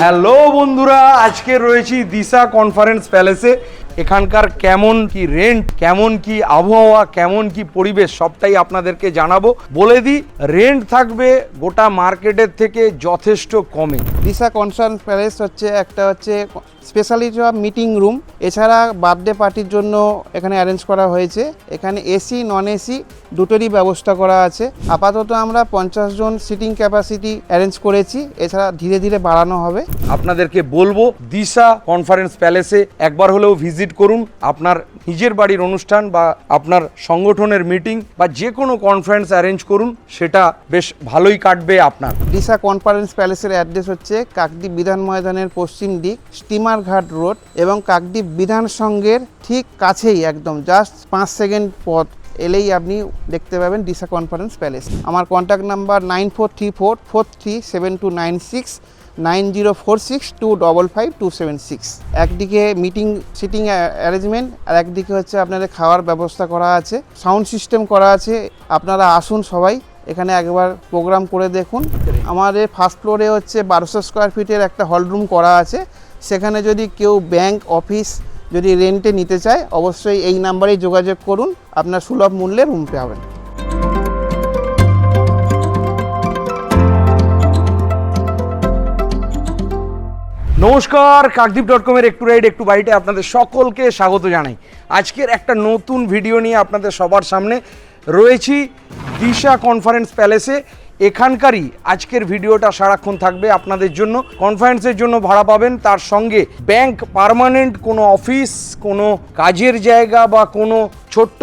Hello বন্ধুরা আজকে রয়েছি দিশা কনফারেন্স প্যালেসে। এখানকার কেমন কি রেন্ট কেমন কি আবহাওয়া কেমন কি পরিবেশ সবটাই আপনাদেরকে জানাব। বলে দিই রেন্ট থাকবে গোটা মার্কেটের থেকে যথেষ্ট কমে। দিশা কনসার্ন প্যালেস হচ্ছে একটা হচ্ছে স্পেশালিটি অফ মিটিং রুম এছাড়া বার্থডে পার্টির জন্য এখানে অ্যারেঞ্জ করা হয়েছে। এখানে এসি নন এসি দুটোরই ব্যবস্থা করা আছে। আপাতত আমরা পঞ্চাশ জন সিটিং ক্যাপাসিটি অ্যারেঞ্জ করেছি এছাড়া ধীরে ধীরে বাড়ানো হবে। আপনাদেরকে বলব দিশা কনফারেন্স প্যালেসে একবার হলেও ভিজিট করুন, আপনার নিজের বাড়ির অনুষ্ঠান বা আপনার সংগঠনের মিটিং বা যে কোনো কনফারেন্স অ্যারেঞ্জ করুন, সেটা বেশ ভালোই কাটবে আপনার। দিশা কনফারেন্স প্যালেসের অ্যাড্রেস হচ্ছে কাকদ্বীপ বিধান ময়দানের পশ্চিম দিক, স্টিমার ঘাট রোড এবং কাকদ্বীপ বিধান সংঘের ঠিক কাছেই একদম জাস্ট পাঁচ সেকেন্ড পথ এলেই আপনি দেখতে পাবেন দিশা কনফারেন্স প্যালেস আমার contact number nine four three four four three seven two nine six nine zero four six two double five two seven six. একদিকে মিটিং সিটিং অ্যারেঞ্জমেন্ট আর একদিকে হচ্ছে আপনাদের খাওয়ার ব্যবস্থা করা আছে সাউন্ড সিস্টেম করা আছে। আপনারা আসুন সবাই, এখানে একবার প্রোগ্রাম করে দেখুন। আমাদের ফার্স্ট ফ্লোরে হচ্ছে বারোশো স্কোয়ার ফিটের একটা হল রুম করা আছে। সেখানে যদি কেউ ব্যাংক অফিস যদি রেন্টে নিতে চায়, অবশ্যই এই নাম্বারেই যোগাযোগ করুন। আপনার সুলভ মূল্যে রুম পাবেন। নমস্কার কাকদ্বীপ ডট কমের একটু রাইড একটু বাইটে আপনাদের সকলকে স্বাগত জানাই। আজকের একটা নতুন ভিডিও নিয়ে আপনাদের সবার সামনে রয়েছি দিশা কনফারেন্স প্যালেসে এখানকারই আজকের ভিডিওটা সারাক্ষণ থাকবে আপনাদের জন্য। কনফারেন্সের জন্য ভাড়া পাবেন, তার সঙ্গে ব্যাংক পার্মানেন্ট কোনো অফিস কোনো কাজের জায়গা বা কোনো ছোট্ট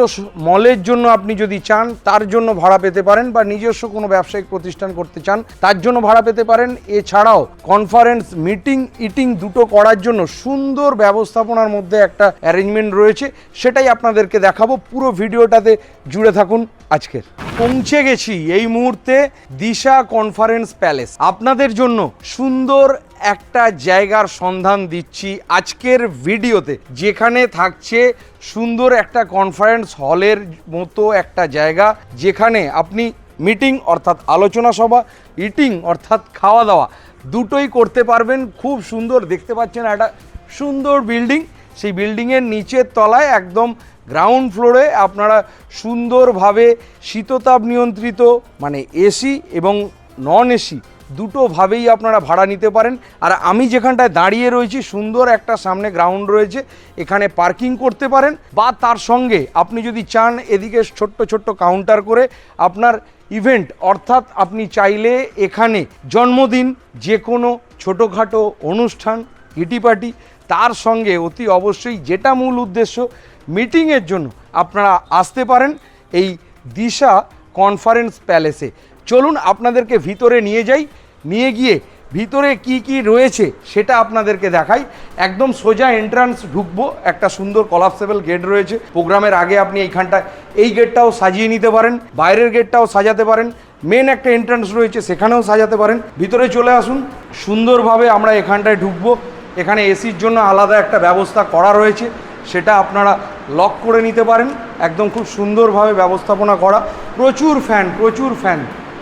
মলের জন্য আপনি যদি চান, তার জন্য ভাড়া পেতে পারেন বা নিজস্ব কোনো ব্যবসায়িক প্রতিষ্ঠান করতে চান, তার জন্য ভাড়া পেতে পারেন। এছাড়াও কনফারেন্স মিটিং ইটিং দুটো করার জন্য সুন্দর ব্যবস্থাপনার মধ্যে একটা অ্যারেঞ্জমেন্ট রয়েছে। সেটাই আপনাদেরকে দেখাবো। পুরো ভিডিওটাতে জুড়ে থাকুন আজকের। পৌঁছে গেছি এই মুহূর্তে দিশা কনফারেন্স প্যালেস। আপনাদের জন্য সুন্দর একটা জায়গার সন্ধান দিচ্ছি আজকের ভিডিওতে, যেখানে থাকছে সুন্দর একটা কনফারেন্স হলের মতো একটা জায়গা, যেখানে আপনি মিটিং অর্থাৎ আলোচনা সভা, ইটিং অর্থাৎ খাওয়া দাওয়া দুটোই করতে পারবেন। খুব সুন্দর, দেখতে পাচ্ছেন একটা সুন্দর বিল্ডিং। সেই বিল্ডিংয়ের নিচের তলায় একদম গ্রাউন্ড ফ্লোরে আপনারা সুন্দরভাবে শীততাপ নিয়ন্ত্রিত মানে এসি এবং নন এসি দুটোভাবেই আপনারা ভাড়া নিতে পারেন। আর আমি যেখানটায় দাঁড়িয়ে রয়েছি, সুন্দর একটা সামনে গ্রাউন্ড রয়েছে, এখানে পার্কিং করতে পারেন বা তার সঙ্গে আপনি যদি চান এদিকে ছোট্ট ছোট্ট কাউন্টার করে আপনার ইভেন্ট অর্থাৎ আপনি চাইলে এখানে জন্মদিন যে কোনো ছোটোখাটো অনুষ্ঠান কিটি পার্টি তার সঙ্গে অতি অবশ্যই যেটা মূল উদ্দেশ্য মিটিংয়ের জন্য আপনারা আসতে পারেন এই দিশা কনফারেন্স প্যালেসে। চলুন আপনাদেরকে ভিতরে নিয়ে যাই। নিয়ে গিয়ে ভিতরে কি কি রয়েছে সেটা আপনাদেরকে দেখাই। একদম সোজা এন্ট্রান্স ঢুকবো। একটা সুন্দর কলাপসেবল গেট রয়েছে। প্রোগ্রামের আগে আপনি এইখানটায় এই গেটটাও সাজিয়ে নিতে পারেন। বাইরের গেটটাও সাজাতে পারেন। মেন একটা এন্ট্রান্স রয়েছে, সেখানেও সাজাতে পারেন। ভিতরে চলে আসুন। সুন্দরভাবে আমরা এখানটায় ঢুকবো। এখানে এসির জন্য আলাদা একটা ব্যবস্থা করা রয়েছে। সেটা আপনারা লক করে নিতে পারেন। একদম খুব সুন্দরভাবে ব্যবস্থাপনা করা। প্রচুর ফ্যান প্রচুর ফ্যান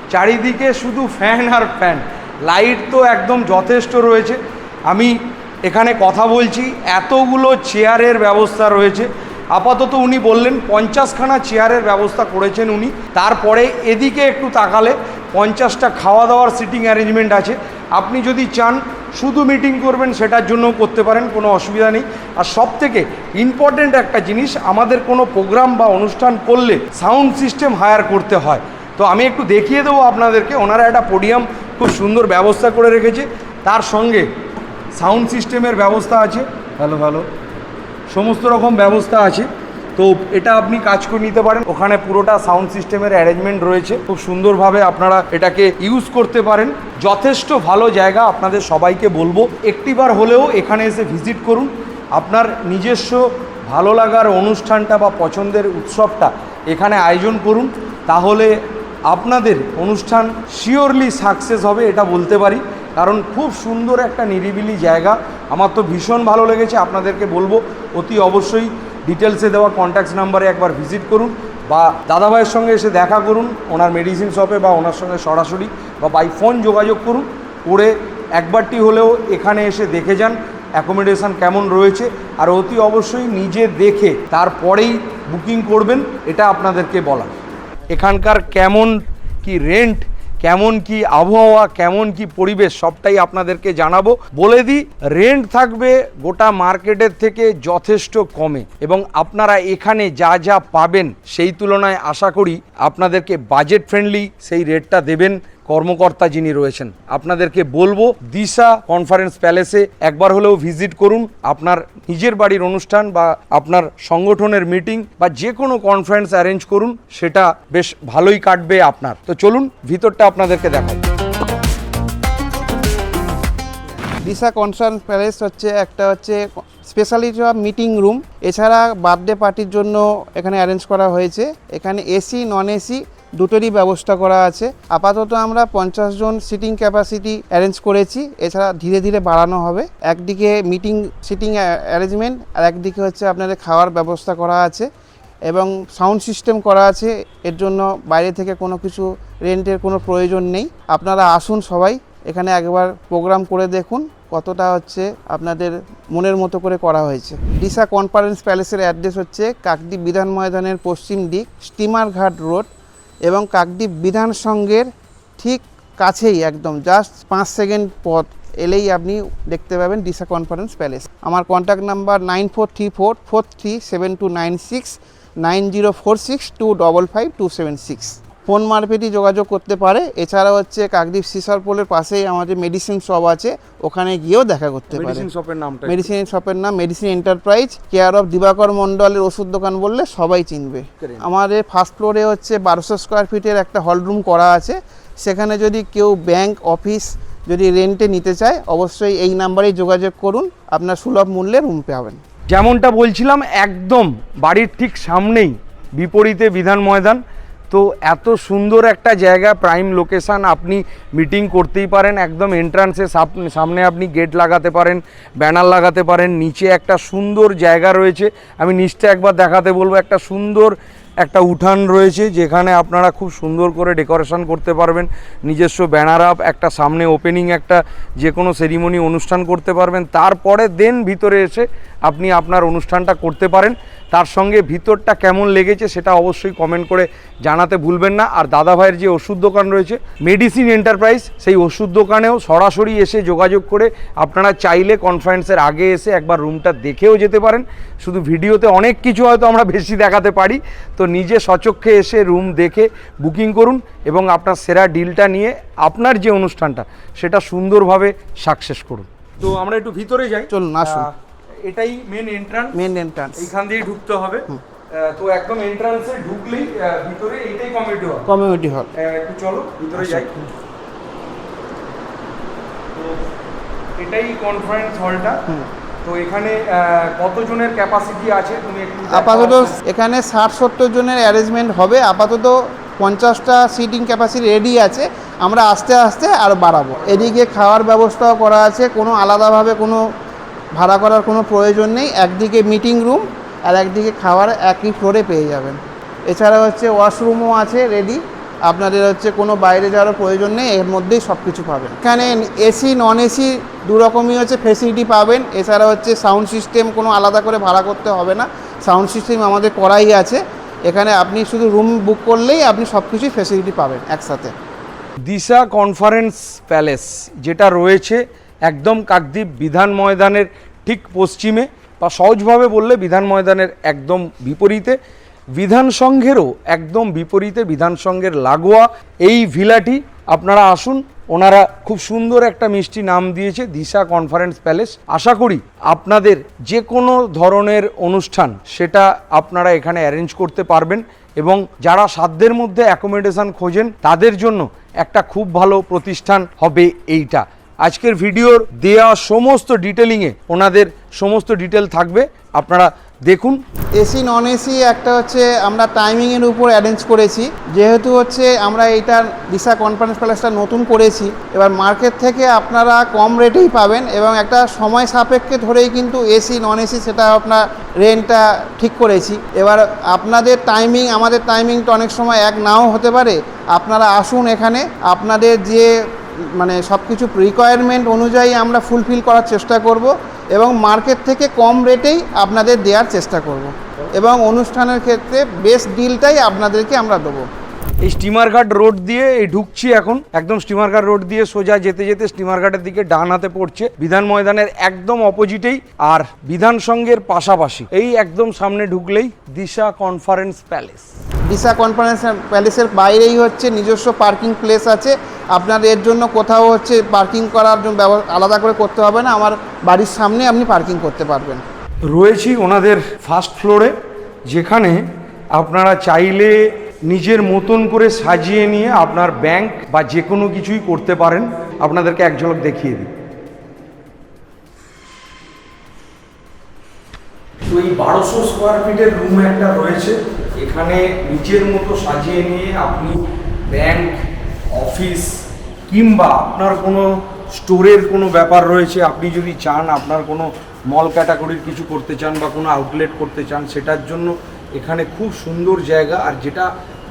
চারিদিকে শুধু ফ্যান আর ফ্যান লাইট তো একদম যথেষ্ট রয়েছে। আমি এখানে কথা বলছি, এতগুলো চেয়ারের ব্যবস্থা রয়েছে। আপাতত উনি বললেন, পঞ্চাশখানা চেয়ারের ব্যবস্থা করেছেন উনি। তারপরে এদিকে একটু তাকালে পঞ্চাশটা খাওয়া দাওয়ার সিটিং অ্যারেঞ্জমেন্ট আছে। আপনি যদি চান শুধু মিটিং করবেন, সেটার জন্যও করতে পারেন, কোনো অসুবিধা নেই। আর সব থেকে ইম্পর্টেন্ট একটা জিনিস, আমাদের কোনো প্রোগ্রাম বা অনুষ্ঠান করলে সাউন্ড সিস্টেম হায়ার করতে হয়। তো আমি একটু দেখিয়ে দেবো আপনাদেরকে, ওনারা একটা পোডিয়াম খুব সুন্দর ব্যবস্থা করে রেখেছে। তার সঙ্গে সাউন্ড সিস্টেমের ব্যবস্থা আছে। ভালো ভালো। সমস্ত রকম ব্যবস্থা আছে। তো এটা আপনি কাজ করে নিতে পারেন। ওখানে পুরোটা সাউন্ড সিস্টেমের অ্যারেঞ্জমেন্ট রয়েছে। খুব সুন্দরভাবে আপনারা এটাকে ইউজ করতে পারেন। যথেষ্ট ভালো জায়গা আপনাদের সবাইকে বলব। একটিবার হলেও এখানে এসে ভিজিট করুন। আপনার নিজস্ব ভালো লাগার অনুষ্ঠানটা বা পছন্দের উৎসবটা এখানে আয়োজন করুন। তাহলে আপনাদের অনুষ্ঠান শিওরলি সাকসেস হবে এটা বলতে পারি। কারণ খুব সুন্দর একটা নিরিবিলি জায়গা। আমার তো ভীষণ ভালো লেগেছে। আপনাদেরকে বলব। অতি অবশ্যই ডিটেলসে দেওয়া কন্ট্যাক্ট নাম্বারে একবার ভিজিট করুন বা দাদাভাইয়ের সঙ্গে এসে দেখা করুন, ওনার মেডিসিন শপে বা ওনার সঙ্গে সরাসরি বা বাই ফোন যোগাযোগ করুন, করে একবারটি হলেও এখানে এসে দেখে যান অ্যাকোমোডেশন কেমন রয়েছে। আর অতি অবশ্যই নিজে দেখে তারপরেই বুকিং করবেন, এটা আপনাদেরকে বলা এখানকার কেমন কি রেন্ট কেমন কি আবহাওয়া, কেমন কি পরিবেশ, সবটাই আপনাদেরকে জানাব। বলে দিই রেন্ট থাকবে গোটা মার্কেটের থেকে যথেষ্ট কমে। এবং আপনারা এখানে যা যা পাবেন সেই তুলনায় আশা করি আপনাদেরকে বাজেট ফ্রেন্ডলি সেই রেটটা দেবেন। কর্মকর্তা যিনি রয়েছেন, আপনাদেরকে বলব দিশা কনফারেন্স প্যালেসে একবার হলেও ভিজিট করুন। আপনার নিজের বাড়ির অনুষ্ঠান বা আপনার সংগঠনের মিটিং বা যে কোনো কনফারেন্স অ্যারেঞ্জ করুন, সেটা বেশ ভালোই কাটবে আপনার। তো চলুন, ভিতরটা আপনাদেরকে দেখাই। দিশা কনফারেন্স প্যালেস হচ্ছে একটা হচ্ছে স্পেশালিটি অফ মিটিং রুম এছাড়া বার্থডে পার্টির জন্য এখানে অ্যারেঞ্জ করা হয়েছে। এখানে এসি নন এসি দুটোরই ব্যবস্থা করা আছে। আপাতত আমরা পঞ্চাশ জন সিটিং ক্যাপাসিটি অ্যারেঞ্জ করেছি। এছাড়া ধীরে ধীরে বাড়ানো হবে। একদিকে মিটিং সিটিং অ্যারেঞ্জমেন্ট আর একদিকে হচ্ছে আপনাদের খাওয়ার ব্যবস্থা করা আছে। এবং সাউন্ড সিস্টেম করা আছে। এর জন্য বাইরে থেকে কোনো কিছু রেন্টের কোনো প্রয়োজন নেই। আপনারা আসুন সবাই। এখানে একবার প্রোগ্রাম করে দেখুন কতটা হচ্ছে আপনাদের মনের মতো করে করা হয়েছে। ডিসা কনফারেন্স প্যালেসের অ্যাড্রেস হচ্ছে কাকদ্বীপ বিধান ময়দানের পশ্চিম দিক স্টিমার ঘাট রোড এবং কাকদ্বীপ বিধান সংঘের ঠিক কাছেই একদম জাস্ট পাঁচ সেকেন্ড পথ এলেই আপনি দেখতে পাবেন ডিসা কনফারেন্স প্যালেস আমার contact number nine four three four four three seven two nine six nine zero four six two double five two seven six phone মারফেটই যোগাযোগ করতে পারে। এছাড়াও হচ্ছে কাকদ্বীপ সিসার পোলের পাশেই আমাদের মেডিসিন শপ আছে। ওখানে গিয়েও দেখা করতে পারে। মেডিসিন শপের নামটা মেডিসিন শপের নাম medicine enterprise care of Dibakar মন্ডলের ওষুধ দোকান বললে সবাই চিনবে। আমাদের ফার্স্ট ফ্লোরে হচ্ছে বারোশো স্কোয়ার ফিটের একটা হলরুম করা আছে। সেখানে যদি কেউ ব্যাংক অফিস যদি রেন্টে নিতে চায় অবশ্যই এই নাম্বারেই যোগাযোগ করুন। আপনার সুলভ মূল্যে রুম পাবেন। যেমনটা বলছিলাম একদম বাড়ির ঠিক সামনেই বিপরীতে বিধান ময়দান। তো এত সুন্দর একটা জায়গা প্রাইম লোকেশান আপনি মিটিং করতেই পারেন, একদম এন্ট্রান্সে সামনে আপনি গেট লাগাতে পারেন ব্যানার লাগাতে পারেন, নিচে একটা সুন্দর জায়গা রয়েছে। আমি নিচটা একবার দেখাতে বলব, একটা সুন্দর একটা উঠান রয়েছে যেখানে আপনারা খুব সুন্দর করে ডেকোরেশন করতে পারবেন। নিজস্ব ব্যানার আপ, একটা সামনে ওপেনিং, একটা যে কোনো সেরিমনি অনুষ্ঠান করতে পারবেন। তারপরে দেন ভিতরে এসে আপনি আপনার অনুষ্ঠানটা করতে পারেন। তার সঙ্গে ভিতরটা কেমন লেগেছে সেটা অবশ্যই কমেন্ট করে জানাতে ভুলবেন না। আর দাদা ভাইয়ের যে ওষুধ দোকান রয়েছে মেডিসিন এন্টারপ্রাইজ সেই ওষুধ দোকানেও সরাসরি এসে যোগাযোগ করে আপনারা চাইলে কনফারেন্সের আগে এসে একবার রুমটা দেখেও যেতে পারেন। শুধু ভিডিওতে অনেক কিছু হয়তো আমরা বেশি দেখাতে পারি। তো নিজে সচক্ষে এসে রুম দেখে বুকিং করুন এবং আপনার সেরা ডিলটা নিয়ে আপনার যে অনুষ্ঠানটা সেটা সুন্দরভাবে সাকসেস করুন। তো আমরা একটু ভিতরে যাই। চলুন, আসুন। এটাই মেন এন্ট্রান্স মেন এন্ট্রান্স এইখান দিয়ে ঢুকতে হবে। তো একদম এন্ট্রান্সে ঢুকলেই ভিতরে এটাই কমিটি হল কমিউনিটি হল একটু চলো ভিতরে যাই। এটাই কনফারেন্স হলটা তো এখানে কতজনের ক্যাপাসিটি আছে? তুমি একটু আপাতত এখানে ষাট সত্তর জনের অ্যারেঞ্জমেন্ট হবে। আপাতত পঞ্চাশটা সিটিং ক্যাপাসিটি রেডি আছে। আমরা আস্তে আস্তে আরও বাড়াবো। এদিকে খাওয়ার ব্যবস্থাও করা আছে। কোনো আলাদাভাবে কোনো ভাড়া করার কোনো প্রয়োজন নেই। একদিকে মিটিং রুম আর একদিকে খাওয়ার একই ফ্লোরে পেয়ে যাবেন। এছাড়া হচ্ছে ওয়াশরুমও আছে রেডি আপনাদের হচ্ছে কোনো বাইরে যাওয়ার প্রয়োজন নেই, এর মধ্যেই সব কিছু পাবেন। এখানে এসি নন এসি দু রকমই হচ্ছে ফেসিলিটি পাবেন। এছাড়া হচ্ছে সাউন্ড সিস্টেম কোনো আলাদা করে ভাড়া করতে হবে না। সাউন্ড সিস্টেম আমাদের করাই আছে। এখানে আপনি শুধু রুম বুক করলেই আপনি সব কিছুই ফেসিলিটি পাবেন একসাথে। দিশা কনফারেন্স প্যালেস যেটা রয়েছে একদম কাকদ্বীপ বিধান ময়দানের ঠিক পশ্চিমে বা সহজভাবে বললে বিধান ময়দানের একদম বিপরীতে। বিধান সংঘেরও একদম বিপরীতে বিধান সংঘের লাগোয়া এই ভিলাটি। আপনারা আসুন, ওনারা খুব সুন্দর একটা মিষ্টি নাম দিয়েছে, দিশা কনফারেন্স প্যালেস। আশা করি আপনাদের যে কোনো ধরনের অনুষ্ঠান, সেটা আপনারা এখানে অ্যারেঞ্জ করতে পারবেন এবং যারা সাধ্যের মধ্যে অ্যাকোমোডেশন খোঁজেন, তাদের জন্য একটা খুব ভালো প্রতিষ্ঠান হবে এইটা। আজকের ভিডিওর দেয়া সমস্ত ডিটেলিংয়ে ওনাদের সমস্ত ডিটেল থাকবে। আপনারা দেখুন। এসি নন এসি একটা হচ্ছে আমরা টাইমিংয়ের উপর অ্যারেঞ্জ করেছি। যেহেতু হচ্ছে আমরা এইটা দিশা কনফারেন্স প্যালেসটা নতুন করেছি, এবার মার্কেট থেকে আপনারা কম রেটেই পাবেন এবং একটা সময় সাপেক্ষে ধরেই কিন্তু এসি নন এসি সেটা আপনার রেন্টটা ঠিক করেছি। এবার আপনাদের টাইমিং আমাদের টাইমিংটা অনেক সময় এক নাও হতে পারে। আপনারা আসুন এখানে। আপনাদের যে মানে সব কিছু রিকোয়ারমেন্ট অনুযায়ী আমরা ফুলফিল করার চেষ্টা করব এবং মার্কেট থেকে কম রেটেই আপনাদের দেওয়ার চেষ্টা করব। এবং অনুষ্ঠানের ক্ষেত্রে বেস্ট ডিলটাই আপনাদেরকে আমরা দেবো। এই স্টিমার ঘাট রোড দিয়ে এই ঢুকছি এখন। একদম স্টিমার ঘাট রোড দিয়ে সোজা যেতে যেতে স্টিমার ঘাটের দিকে ডান হাতে পড়ছে। বিধান ময়দানের একদম অপোজিটেই আর বিধান সংঘের পাশাপাশি। এই একদম সামনে ঢুকলেই Disha conference palace Disha conference প্যালেসের বাইরেই হচ্ছে নিজস্ব পার্কিং প্লেস আছে। আপনার এর জন্য কোথাও হচ্ছে পার্কিং করার জন্য আলাদা করে করতে হবে না। আমার বাড়ির সামনে আপনি পার্কিং করতে পারবেন। রয়েছি ওনাদের ফার্স্ট ফ্লোরে যেখানে আপনারা চাইলে নিজের মতন করে সাজিয়ে নিয়ে আপনার ব্যাংক বা যে কোনো কিছুই করতে পারেন। আপনাদেরকে এক ঝলক দেখিয়ে দিই। তো এই বারোশো স্কোয়ার ফিটের রুম একটা রয়েছে। এখানে নিজের মতো সাজিয়ে নিয়ে আপনি ব্যাংক অফিস কিংবা আপনার কোনো স্টোরের কোনো ব্যাপার রয়েছে, আপনি যদি চান আপনার কোনো মল ক্যাটাগরির কিছু করতে চান বা কোনো আউটলেট করতে চান, সেটার জন্য এখানে খুব সুন্দর জায়গা। আর যেটা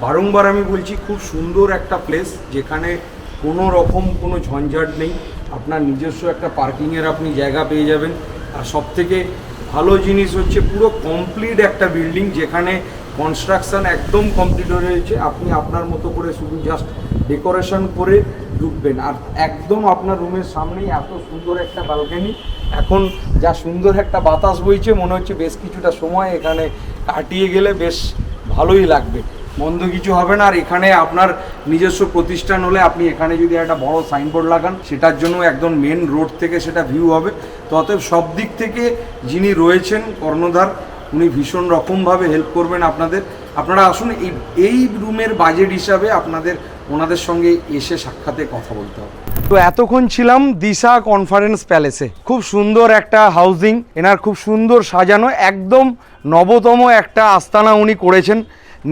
বারংবার আমি বলছি, খুব সুন্দর একটা প্লেস যেখানে কোনো রকম কোনো ঝঞ্ঝাট নেই। আপনার নিজস্ব একটা পার্কিংয়ের আপনি জায়গা পেয়ে যাবেন। আর সব থেকে ভালো জিনিস হচ্ছে পুরো কমপ্লিট একটা বিল্ডিং যেখানে কনস্ট্রাকশন একদম কমপ্লিট হয়ে রয়েছে। আপনি আপনার মতো করে শুধু জাস্ট ডেকোরেশন করে ঢুকবেন। আর একদম আপনার রুমের সামনেই এত সুন্দর একটা ব্যালকনি এখন যা সুন্দর একটা বাতাস বইছে, মনে হচ্ছে বেশ কিছুটা সময় এখানে কাটিয়ে গেলে বেশ ভালোই লাগবে। মন্দ কিছু হবে না। আর এখানে আপনার নিজস্ব প্রতিষ্ঠান হলে আপনি এখানে যদি একটা বড় সাইনবোর্ড লাগান, সেটার জন্য একদম মেন রোড থেকে সেটা ভিউ হবে। তো অতএব সব দিক থেকে যিনি রয়েছেন কর্ণধার উনি ভীষণ রকমভাবে হেল্প করবেন আপনাদের। আপনারা আসুন, এই এই রুমের বাজেট হিসাবে আপনাদের, ওনাদের সঙ্গে এসে সাক্ষাতে কথা বলতে হবে। তো এতক্ষণ ছিলাম দিশা কনফারেন্স প্যালেসে খুব সুন্দর একটা হাউজিং এনার খুব সুন্দর সাজানো, একদম নবতম একটা আস্তানা উনি করেছেন।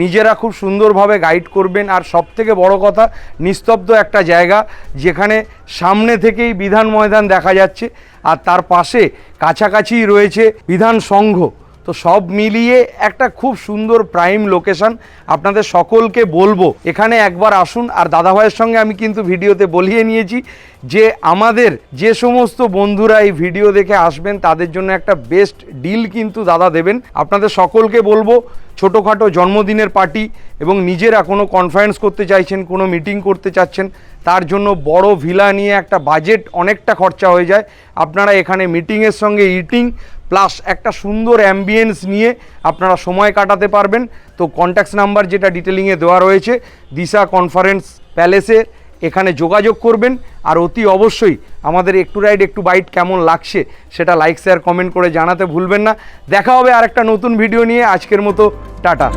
নিজেরা খুব সুন্দরভাবে গাইড করবেন, আর সব থেকে বড় কথা, নিস্তব্ধ একটা জায়গা, যেখানে সামনে থেকেই বিধান ময়দান দেখা যাচ্ছে, আর তার পাশে কাছাকাছি রয়েছে বিধান সংঘ। তো সব মিলিয়ে একটা খুব সুন্দর প্রাইম লোকেশন আপনাদের সকলকে বলব। এখানে একবার আসুন, আর দাদাভাইয়ের সঙ্গে আমি কিন্তু ভিডিওতে বলিয়ে নিয়েছি যে আমাদের যে সমস্ত বন্ধুরা এই ভিডিও দেখে আসবেন, তাদের জন্য একটা বেস্ট ডিল কিন্তু দাদা দেবেন। আপনাদের সকলকে বলব ছোটোখাটো জন্মদিনের পার্টি এবং নিজেরা কোনো কনফারেন্স করতে চাইছেন, কোনো মিটিং করতে চাচ্ছেন, তার জন্য বড় ভিলা নিয়ে একটা বাজেট অনেকটা খরচা হয়ে যায়। আপনারা এখানে মিটিংয়ের সঙ্গে ইটিং প্লাস একটা সুন্দর অ্যাম্বিয়েন্স নিয়ে আপনারা সময় কাটাতে পারবেন। তো কন্ট্যাক্ট নাম্বার যেটা ডিটেলিংয়ে দেওয়া রয়েছে, দিশা কনফারেন্স প্যালেসে এখানে যোগাযোগ করবেন। আর অতি অবশ্যই আমাদের একটু রাইড একটু বাইট কেমন লাগছে সেটা লাইক শেয়ার কমেন্ট করে জানাতে ভুলবেন না। দেখা হবে আর একটা নতুন ভিডিও নিয়ে। আজকের মতো, টাটা।